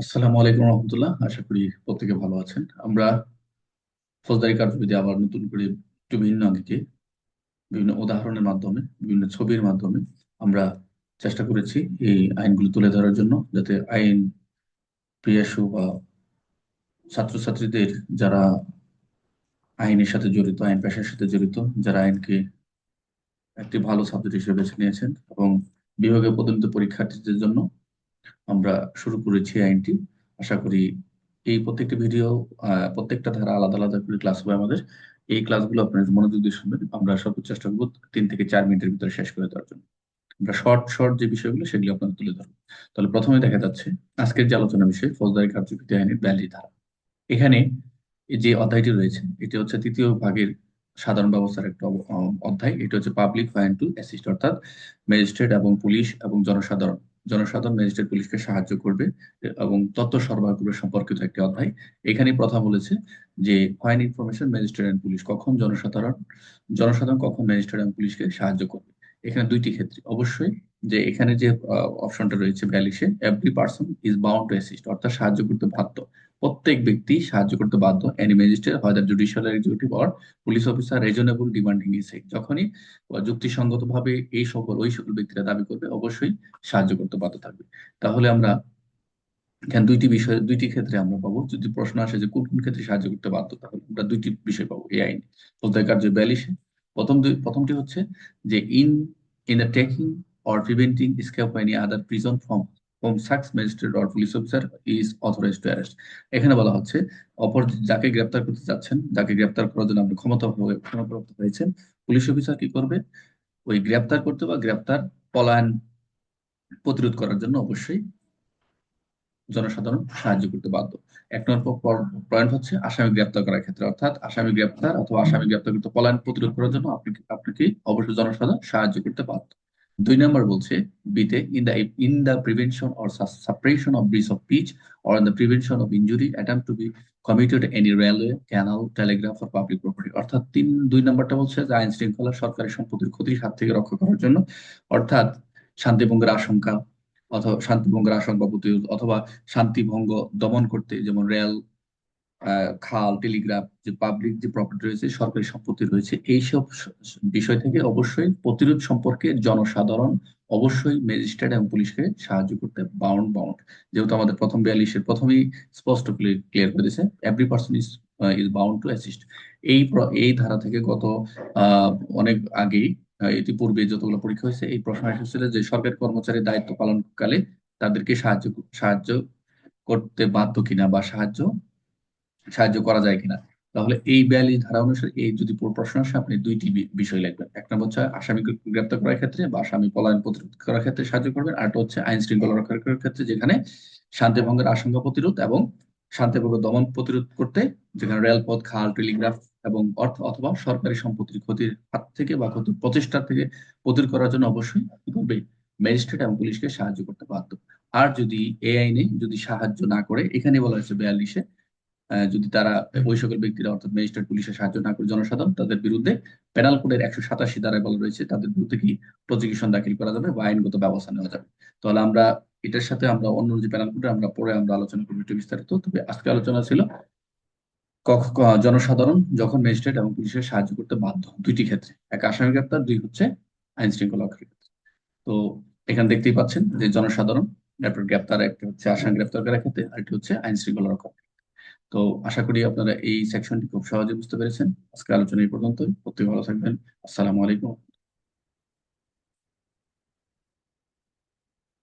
আসসালামু আলাইকুম রহমতুল্লাহ। আশা করি প্রত্যেকে ভালো আছেন। আমরা ফৌজদারি কার্যবিধি আবার নতুন করে একটু ভিন্ন দিকে বিভিন্ন উদাহরণের মাধ্যমে, বিভিন্ন ছবির মাধ্যমে আমরা চেষ্টা করেছি এই আইনগুলো তুলে ধরার জন্য, যাতে আইন প্রিয়াসু বা ছাত্রছাত্রীদের যারা আইনের সাথে জড়িত, আইন পেশার সাথে জড়িত, যারা আইনকে একটি ভালো সাবজেক্ট হিসেবে বেছে নিয়েছেন এবং বিভাগীয় পদোন্নত পরীক্ষার্থীদের জন্য আমরা শুরু করেছি আইনটি। আশা করি এই প্রত্যেকটি ভিডিও প্রত্যেকটা ধারা আলাদা আলাদা করে ক্লাস হবে আমাদের। এই ক্লাসগুলো আপনার মনোযোগ দিয়ে শুনবেন। আমরা সর্বোচ্চ চেষ্টা করব তিন থেকে চার মিনিটের ভিতরে শেষ করে দেওয়ার জন্য। আমরা শর্ট শর্ট যে বিষয়গুলো সেগুলো আপনাদের তুলে ধরবো। তাহলে প্রথমে দেখা যাচ্ছে আজকের যে আলোচনা বিষয়, ফৌজদারি কার্যবিধি আইনের বিয়াল্লিশ ধারা। এখানে যে অধ্যায়টি রয়েছে, এটি হচ্ছে তৃতীয় ভাগের সাধারণ ব্যবস্থার একটা অধ্যায়। এটা হচ্ছে পাবলিক ফাইন টু অ্যাসিস্ট অর্থাৎ ম্যাজিস্ট্রেট এবং পুলিশ এবং জনসাধারণ। জনসাধারণ ম্যাজিস্ট্রেট পুলিশকে সাহায্য করবে, এবং তত্ত্ব সরবরাহ করবে সম্পর্কিত একটি অধ্যায়। এখানে কথা বলেছে যে fine information magistrate and police কখন জনসাধারণ জনসাধারণ কখন ম্যাজিস্ট্রেট এন্ড পুলিশকে সাহায্য করবে? এখানে দুইটি ক্ষেত্রে। অবশ্যই যে, এখানে যে অপশনটা রয়েছে ব্যালিশে every person is bound to assist অর্থাৎ সাহায্য করতে বাধ্য। প্রত্যেক ব্যক্তি সাহায্য করতে বাধ্য। এনি ম্যাজিস্ট্রেট হয় judicial executive or police officer reasonable demanding is যখনই যুক্তিসঙ্গত ভাবে এই সকল, ওই সকল ব্যক্তিরা দাবি করবে, অবশ্যই সাহায্য করতে বাধ্য থাকবে। তাহলে আমরা এখানে দুইটি বিষয়, দুইটি ক্ষেত্রে আমরা পাবো। যদি প্রশ্ন আসে যে কোন কোন ক্ষেত্রে সাহায্য করতে বাধ্য, তাহলে আমরা দুইটি বিষয় পাবো এই আইন। ফৌজদারি কার্য বিয়াল্লিশে প্রথম দুই, প্রথমটি হচ্ছে যে in in the taking or preventing escape any other person from whom সাক্স magistrate or police officer is authorise to arrest এখানে বলা হচ্ছে অপর যাকে গ্রেপ্তার করতে যাচ্ছেন, যাকে গ্রেপ্তার করার জন্য আপনি ক্ষমতা ক্ষমতাপ্রাপ্ত হয়েছেন, পুলিশ অফিসার কি করবে? ওই গ্রেপ্তার করতে বা গ্রেপ্তার পলায়ন প্রতিরোধ করার জন্য অবশ্যই জনসাধারণ সাহায্য করতে বাধ্য। এক নম্বর পয়েন্ট হচ্ছে আসামি গ্রেপ্তার করার ক্ষেত্রে। অর্থাৎ আসামি গ্রেপ্তার অথবা আসামি গ্রেপ্তার করতে পলায়ন প্রতিরোধ করার জন্য আপনি আপনাকে অবশ্যই জনসাধারণ সাহায্য করতে বাধ্য। দুই নম্বর বলছে বিতে in the in the prevention or suppression of breach of peace or in the prevention of injury attempt to be committed any railway canal telegraph or public property অর্থাৎ তিন, দুই নম্বরটা বলছে যে আইন শৃঙ্খলা সরকারি সম্পত্তির ক্ষতির হাত থেকে রক্ষা করার জন্য। অর্থাৎ শান্তিভঙ্গের আশঙ্কা অথবা শান্তিভঙ্গের আশঙ্কা প্রতিরোধ অথবা শান্তিভঙ্গ দমন করতে যেমন রেল খাল, টেলিগ্রাফ, যে পাবলিক যে প্রপার্টি রয়েছে, সরকারি সম্পত্তি রয়েছে, এইসব বিষয় থেকে অবশ্যই প্রতিরোধ সম্পর্কে জনসাধারণ অবশ্যই ম্যাজিস্ট্রেট এবং পুলিশকে সাহায্য করতে বাউন্ড বাউন্ড যেহেতু আমাদের প্রথম বিয়াল্লিশের প্রথমেই স্পষ্ট ক্লিয়ার করে দিয়েছে every person is is bound to assist এই এই ধারা থেকে গত অনেক আগেই ইতিপূর্বে যতগুলো পরীক্ষা হয়েছে, এই প্রশ্ন এসেছিল যে সরকারি কর্মচারীর দায়িত্ব পালনকালে তাদেরকে সাহায্য সাহায্য করতে বাধ্য কিনা বা সাহায্য সাহায্য করা যায় কিনা। তাহলে এই বিয়াল্লিশ ধারা অনুসারে এই যদি প্রশ্ন আসে, আপনি দুইটি বিষয় লিখবেন। এক নম্বর হচ্ছে আসামি গ্রেপ্তার করার ক্ষেত্রে বা আসামি পলায়ন প্রতিরোধ করার ক্ষেত্রে সাহায্য করবেন। আর হচ্ছে আইন শৃঙ্খলা রক্ষা করার ক্ষেত্রে যেখানে শান্তি ভঙ্গের আশঙ্কা প্রতিরোধ এবং শান্তি ভঙ্গ দমন প্রতিরোধ করতে যেখানে রেলপথ, খাল, টেলিগ্রাফ এবং অর্থ অথবা সরকারি সম্পত্তির ক্ষতির হাত থেকে বা ক্ষতির প্রচেষ্টা থেকে প্রতিরোধ করার জন্য অবশ্যই কি করবে? ম্যাজিস্ট্রেট এবং পুলিশকে সাহায্য করতে বাধ্য। আর যদি এই আইনে যদি সাহায্য না করে এখানে বলা হয়েছে বিয়াল্লিশে যদি তারা ওই সকল ব্যক্তিরা, অর্থাৎ ম্যাজিস্ট্রেট পুলিশের সাহায্য না করে জনসাধারণ, তাদের বিরুদ্ধে পেনাল কোডের একশো সাতাশি দ্বারা বলা রয়েছে, তাদের বিরুদ্ধে কি প্রজিকিউশন দাখিল করা যাবে বা আইনগত ব্যবস্থা নেওয়া যাবে? তাহলে আমরা এটার সাথে আমরা অন্য যে পেনাল কোডে আমরা পরে আমরা আলোচনা করব একটু বিস্তারিত। তবে আজকে আলোচনা ছিল জনসাধারণ যখন ম্যাজিস্ট্রেট এবং পুলিশের সাহায্য করতে বাধ্য দুইটি ক্ষেত্রে। এক আসামি গ্রেপ্তার, দুই হচ্ছে আইন শৃঙ্খলা ক্ষেত্রে। তো এখানে দেখতেই পাচ্ছেন যে জনসাধারণ গ্রেপ্তার, একটা হচ্ছে আসামি গ্রেপ্তার করার ক্ষেত্রে, আরেকটি হচ্ছে আইন শৃঙ্খলা রক্ষা তো আশা করি আপনারা এই সেকশনটি খুব সহজে বুঝতে পেরেছেন। আজকে আলোচনা এই পর্যন্তই। প্রত্যেক ভালো থাকবেন। আসসালামু আলাইকুম।